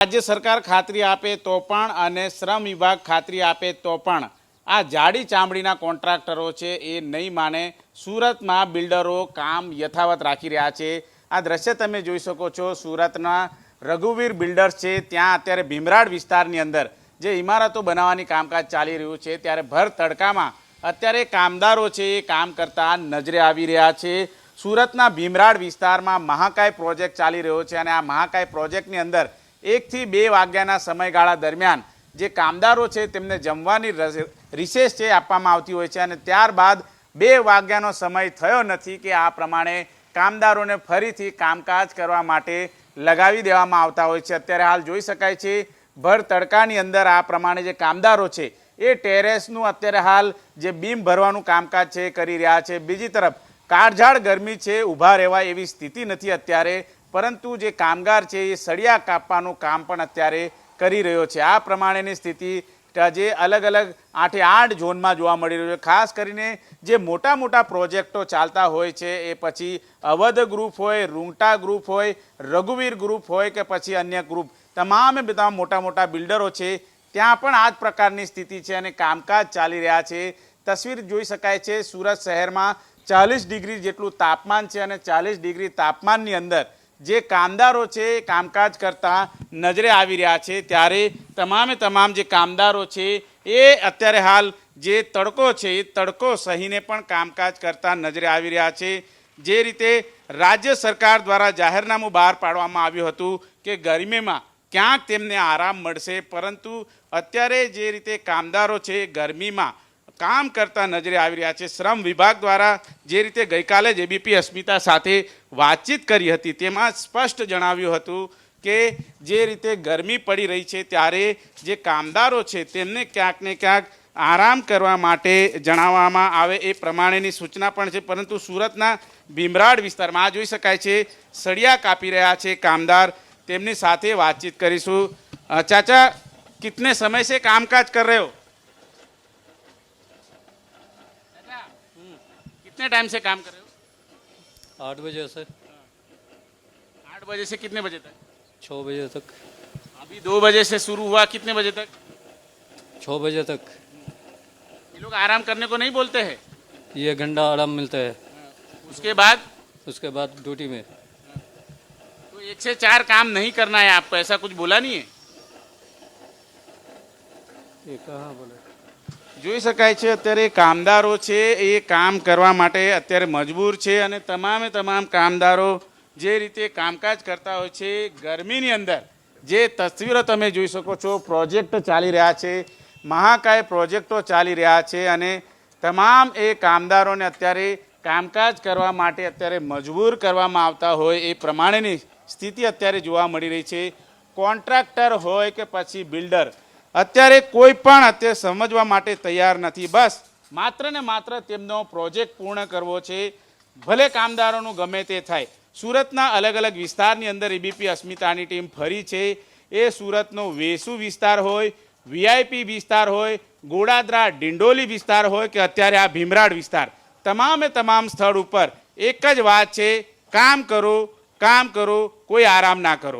રાજ્ય સરકાર ખાતરી આપે તો પણ અને શ્રમ વિભાગ ખાતરી આપે તો પણ. આ જાડી ચામડીના કોન્ટ્રાક્ટરો છે એ નહીં માને. સુરતમાં બિલ્ડરો કામ યથાવત રાખી રહ્યા છે. આ દ્રશ્ય તમે જોઈ શકો છો. સુરતના રઘુવીર બિલ્ડર્સ છે. ત્યાં અત્યારે ભીમરાડ વિસ્તારની અંદર જે ઇમારતો બનાવવાની કામકાજ ચાલી રહ્યું છે. ત્યારે ભર તડકામાં અત્યારે કામદારો છે એ કામ કરતા નજરે આવી રહ્યા છે. સુરતના ભીમરાડ વિસ્તારમાં મહાકાય પ્રોજેક્ટ ચાલી રહ્યો છે અને આ મહાકાય પ્રોજેક્ટની અંદર એકથી બે વાગ્યાના સમયગાળા દરમિયાન જે કામદારો છે તેમને જમવાની રસ- રિસેસ છે આપવામાં આવતી હોય છે અને ત્યારબાદ બે વાગ્યાનો સમય થયો નથી કે આ પ્રમાણે કામદારોને ફરીથી કામકાજ કરવા માટે લગાવી દેવામાં આવતા હોય છે. અત્યારે હાલ જોઈ શકાય છે, ભર તડકાની અંદર આ પ્રમાણે જે કામદારો છે એ ટેરેસનું અત્યારે હાલ જે બીમ ભરવાનું કામકાજ છે કરી રહ્યા છે. બીજી તરફ કાળઝાળ ગરમી છે, ઊભા રહેવા એવી સ્થિતિ નથી અત્યારે. પરંતુ જે કામગાર છે એ સળિયા કાપવાનું કામ પણ અત્યારે કરી રહ્યો છે. આ પ્રમાણેની સ્થિતિ જે અલગ અલગ આઠે આઠ ઝોનમાં જોવા મળી રહ્યું છે. ખાસ કરીને જે મોટા મોટા પ્રોજેક્ટો ચાલતા હોય છે એ પછી અવધ ગ્રુપ હોય, રૂંટા ગ્રુપ હોય, રઘુવીર ગ્રુપ હોય કે પછી અન્ય ગ્રુપ, તમામે બધા મોટા મોટા બિલ્ડરો છે, ત્યાં પણ આ જ પ્રકારની સ્થિતિ છે અને કામકાજ ચાલી રહ્યા છે. તસવીર જોઈ શકાય છે, સુરત શહેરમાં ચાલીસ ડિગ્રી જેટલું તાપમાન છે અને ચાલીસ ડિગ્રી તાપમાનની અંદર જે કામદારો છે, કામકાજ કરતા નજરે આવી રહ્યા છે, ત્યારે તમામે તમામ જે કામદારો છે, એ અત્યારે હાલ જે તડકો છે, એ તડકો સહીને પણ કામકાજ કરતા નજરે આવી રહ્યા છે. જે રીતે રાજ્ય સરકાર દ્વારા જાહેરનામું બહાર પાડવામાં આવ્યું હતું કે ગરમીમાં ક્યાંક તેમને આરામ મળશે, પરંતુ અત્યારે જે રીતે કામદારો છે, ગરમીમાં કામ કરતા નજરે આવી રહ્યા છે. શ્રમ વિભાગ દ્વારા જે રીતે ગઈકાલે જ એબીપી અસ્મિતા સાથે વાતચીત કરી હતી, તેમાં સ્પષ્ટ જણાવ્યું હતું કે જે રીતે ગરમી પડી રહી છે, ત્યારે જે કામદારો છે, તેમને ક્યાંક ને ક્યાંક આરામ કરવા માટે જણાવવામાં આવે એ પ્રમાણેની સૂચના પણ છે. પરંતુ સુરતના ભીમરાડ વિસ્તારમાં, આ જોઈ શકાય છે, સળિયા કાપી રહ્યા છે કામદાર. તેમની સાથે વાતચીત કરીશું. ચાચા, કિતને સમય સે કામકાજ કર રહ્યો कितने टाइम से काम कर रहे हो? आठ बजे से। आठ बजे से कितने बजे तक? छः बजे तक। अभी दो बजे से शुरू हुआ कितने बजे तक? छः बजे तक। ये लोग आराम करने को नहीं बोलते हैं? ये घंटा आराम मिलता है। उसके बाद? उसके बाद ड्यूटी में। तो एक से चार काम नहीं करना है आपको ऐसा कुछ बोला नहीं है? ये कहाँ बोले? જોઈ શકાય છે, અત્યારે કામદારો છે, એ કામ કરવા માટે અત્યારે મજબૂર છે અને તમામે તમામ કામદારો જે રીતે કામકાજ કરતા હોય છે, ગરમીની અંદર જે તસવીરો તમે જોઈ શકો છો, પ્રોજેક્ટ ચાલી રહ્યા છે, મહાકાય પ્રોજેક્ટો ચાલી રહ્યા છે અને તમામ એ કામદારોને અત્યારે કામકાજ કરવા માટે અત્યારે મજબૂર કરવામાં આવતા હોય એ પ્રમાણેની સ્થિતિ અત્યારે જોવા મળી રહી છે. કોન્ટ્રાક્ટર હોય કે પછી બિલ્ડર અત્યારે કોઈ પણ અત્યારે સમજવા માટે તૈયાર નથી. બસ માત્ર ને માત્ર તેમનો પ્રોજેક્ટ પૂર્ણ કરવો છે. ભલે કામદારોનું ગમે તે થાય. સુરતના અલગ અલગ વિસ્તારની અંદર એબીપી અસ્મિતાની ટીમ ફરી છે. એ સુરતનો વેસુ વિસ્તાર હોય વીઆઈપી વિસ્તાર હોય, ગોડાદરા, ડિંડોલી વિસ્તાર હોય કે અત્યારે આ ભીમરાડ વિસ્તાર. તમામે તમામ સ્થળ ઉપર એક જ વાત છે. કામ કરો કામ કરો, કોઈ આરામ ના કરો.